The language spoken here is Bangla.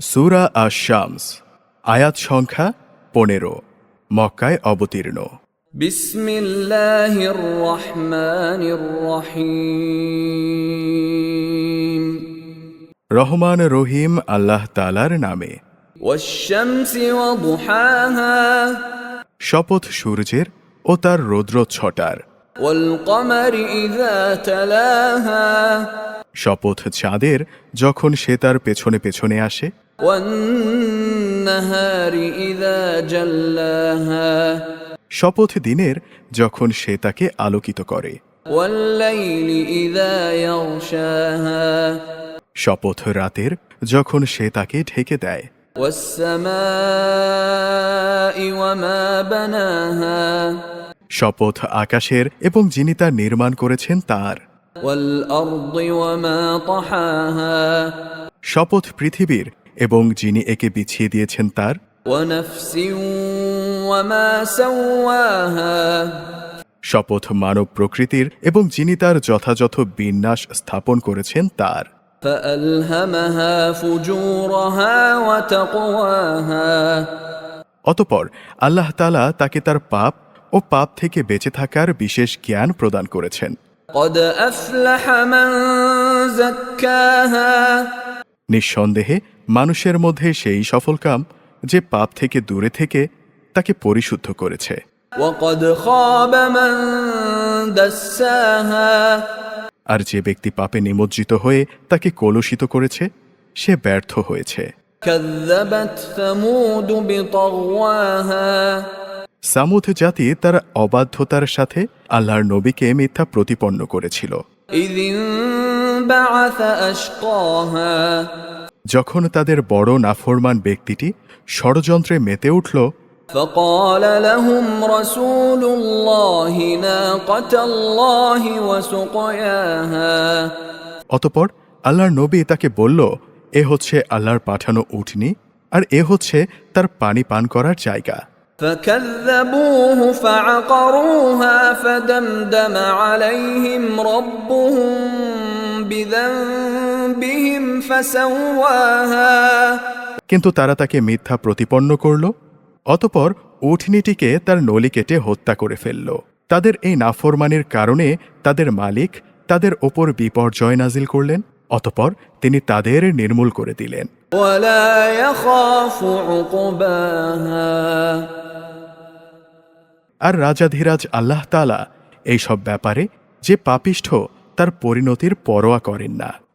সুরা আর শামস আয়াত সংখ্যা পনেরো মক্কায় অবতীর্ণ। রহিম রহমান রহিম আল্লাহ তালার নামে। শপথ সূর্যের ও তার রৌদ্র ছটার। শপথ চাঁদের যখন সে তার পেছনে পেছনে আসে শপথ দিনের যখন সে তাকে আলোকিত করে। শপথ রাতের যখন সে তাকে ঢেকে দেয়। শপথ আকাশের এবং যিনি তা নির্মাণ করেছেন তার। শপথ পৃথিবীর এবং যিনি একে বিছিয়ে দিয়েছেন তার শপথ মানব প্রকৃতির এবং যিনি তার যথাযথ বিন্যাস স্থাপন করেছেন তার। অতপর আল্লাহ তালা তাকে তার পাপ ও পাপ থেকে বেঁচে থাকার বিশেষ জ্ঞান প্রদান করেছেন। নিঃসন্দেহে মানুষের মধ্যে সেই সফল কাম যে পাপ থেকে দূরে থেকে তাকে পরিশুদ্ধ করেছে। আর যে ব্যক্তি পাপে নিমজ্জিত হয়ে তাকে কলুষিত করেছে সে ব্যর্থ হয়েছে। সামুদ জাতি তার অবাধ্যতার সাথে আল্লাহর নবীকে মিথ্যা প্রতিপন্ন করেছিল। যখন তাদের বড় নাফরমান ব্যক্তিটি ষড়যন্ত্রে মেতে উঠল فقال لهم رسول الله ناقة الله وسقياها অতপর আল্লাহর নবী তাকে বলল এ হচ্ছে আল্লাহর পাঠানো উঠনি আর এ হচ্ছে তার পানি পান করার জায়গা فكذبوه فعقروها فدمدم عليهم ربهم بذنبهم فسواها কিন্তু তারা তাকে মিথ্যা প্রতিপন্ন করল অতপর উঠনিটিকে তার নলি কেটে হত্যা করে ফেলল। তাদের এই নাফরমানির কারণে তাদের মালিক তাদের ওপর বিপর্যয় নাজিল করলেন অতপর তিনি তাদের নির্মূল করে দিলেন। আর রাজাধীরাজ আল্লাহ তালা এইসব ব্যাপারে যে পাপিষ্ঠ তার পরিণতির পরোয়া করেন না।